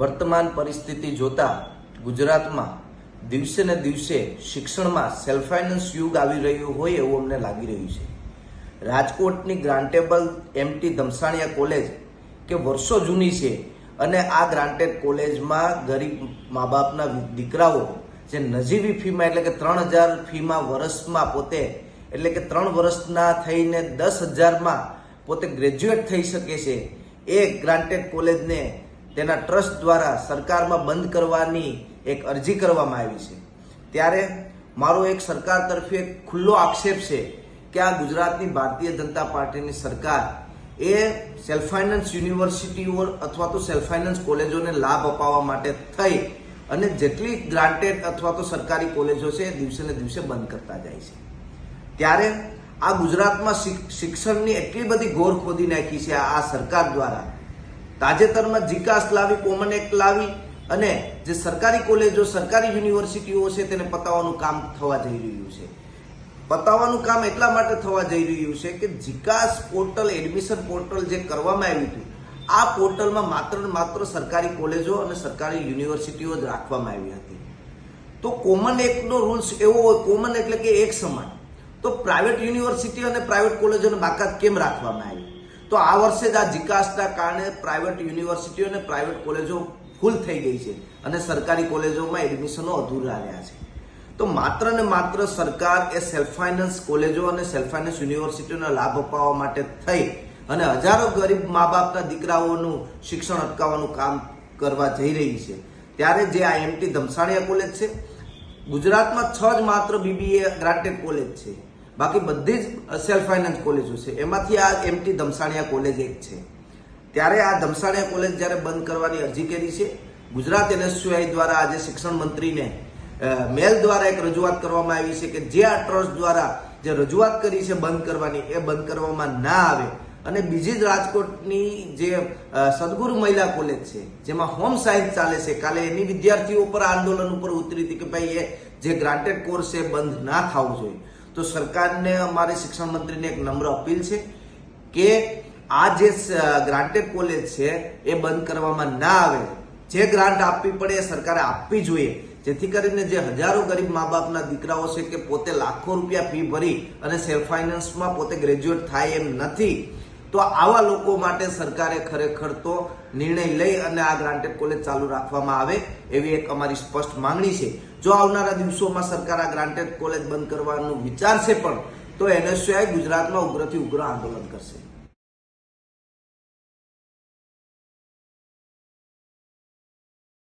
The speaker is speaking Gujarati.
વર્તમાન પરિસ્થિતિ જોતા ગુજરાતમાં દિવસે ને દિવસે શિક્ષણમાં સેલ્ફ ફાઇનાન્સ યુગ આવી રહ્યું હોય એવું અમને લાગી રહ્યું છે. રાજકોટની ગ્રાન્ટેબલ એમટી ધમસાણિયા કોલેજ કે વર્ષો જૂની છે અને આ ગ્રાન્ટેડ કોલેજમાં ગરીબ મા બાપના દીકરાઓ જે નજીવી ફીમાં એટલે કે ત્રણ હજાર ફીમાં વર્ષમાં પોતે એટલે કે ત્રણ વર્ષના થઈને દસ હજારમાં પોતે ગ્રેજ્યુએટ થઈ શકે છે. એ ગ્રાન્ટેડ કોલેજને તેના ટ્રસ્ટ દ્વારા સરકારમાં બંધ કરવાની એક અરજી કરવામાં આવી છે. ત્યારે મારો એક સરકાર તરફી એક ખુલ્લો આક્ષેપ છે કે આ ગુજરાતની ભારતીય જનતા પાર્ટીની સરકાર એ સેલ્ફ ફાઇનાન્સ યુનિવર્સિટીઓ અથવા તો સેલ્ફ ફાઇનાન્સ કોલેજોને લાભ અપાવવા માટે થઈ અને જેટલી ગ્રાન્ટેડ અથવા તો સરકારી કોલેજો છે એ દિવસે ને દિવસે બંધ કરતા જાય છે. ત્યારે આ ગુજરાતમાં શિક્ષણની એટલી બધી ગોર ખોદી નાખી છે આ સરકાર દ્વારા તાજેતરમાં જીકાસ લાવી, કોમન એક્ટ લાવી અને જે સરકારી કોલેજો, સરકારી યુનિવર્સિટીઓ છે તેને પતાવવાનું કામ થવા જઈ રહ્યું છે. પતાવવાનું કામ એટલા માટે થવા જઈ રહ્યું છે કે જીકાસ પોર્ટલ, એડમિશન પોર્ટલ જે કરવામાં આવ્યું હતું, આ પોર્ટલમાં માત્ર ને માત્ર સરકારી કોલેજો અને સરકારી યુનિવર્સિટીઓ જ રાખવામાં આવી હતી. તો કોમન એક્ટનો રૂલ્સ એવો હોય, કોમન એટલે કે એક સમાન, તો પ્રાઇવેટ યુનિવર્સિટી અને પ્રાઇવેટ કોલેજોને બાકાત કેમ રાખવામાં આવી? તો આ વર્ષે જ આ જીકાસના કારણે પ્રાઇવેટ યુનિવર્સિટીઓ અને પ્રાઇવેટ કોલેજો ફૂલ થઈ ગઈ છે અને સરકારી કોલેજોમાં એડમિશનો અધૂરા રહ્યા છે. તો માત્ર ને માત્ર સરકાર એ સેલ્ફ ફાઇનાન્સ કોલેજો અને સેલ્ફ ફાઇનાન્સ યુનિવર્સિટીઓને લાભ અપાવવા માટે થઈ અને હજારો ગરીબ મા બાપના દીકરાઓનું શિક્ષણ અટકાવવાનું કામ કરવા જઈ રહી છે. ત્યારે જે આ એમટી ધમસાણિયા કોલેજ છે, ગુજરાતમાં છ જ માત્ર બીબીએ ગ્રાન્ટેડ કોલેજ છે. બાકી બધી જ સેલ્ફ ફાઇનાન્સ કોલેજો છે. એમાંથી આ એમટી ધમસાણિયા કોલેજ એક છે. ત્યારે આ ધમસાણિયા કોલેજ જ્યારે બંધ કરવાની અરજી કરી છે, ગુજરાત એનએસયુઆઈ દ્વારા આજે શિક્ષણ મંત્રીને મેલ દ્વારા એક રજૂઆત કરવામાં આવી છે કે જે આ ટ્રસ્ટ દ્વારા જે રજૂઆત કરી છે બંધ કરવાની, એ બંધ કરવામાં ના આવે. અને બીજી જ રાજકોટની જે સદગુરુ મહિલા કોલેજ છે, જેમાં હોમ સાયન્સ ચાલે છે, કાલે એની વિદ્યાર્થીઓ પર આંદોલન ઉપર ઉતરી હતી કે ભાઈ એ જે ગ્રાન્ટેડ કોર્સ છે બંધ ના થવું જોઈએ. તો સરકારને, અમારે શિક્ષણ મંત્રીને એક નમ્ર અપીલ છે કે આ જે ગ્રાન્ટેડ કોલેજ છે, એ બંધ કરવામાં ના આવે. જે ગ્રાન્ટ આપવી પડે એ સરકારે આપવી જોઈએ. જેથી કરીને જે હજારો ગરીબ મા બાપના દીકરાઓ છે કે પોતે લાખો રૂપિયા ફી ભરી અને સેલ્ફ ફાઇનાન્સમાં પોતે ગ્રેજ્યુએટ થાય એમ નથી તો આવા લોકો માટે સરકારે ખરેખર તો નિર્ણય લઈ અને આ ગ્રાન્ટેડ કોલેજ ચાલુ રાખવામાં આવે એવી એક અમારી સ્પષ્ટ માંગણી છે. જો આવનારા દિવસોમાં સરકાર આ ગ્રાન્ટેડ કોલેજ બંધ કરવાનું વિચારશે પણ, તો એનએસયુઆઈ ગુજરાતમાં ઉગ્રથી ઉગ્ર આંદોલન કરશે.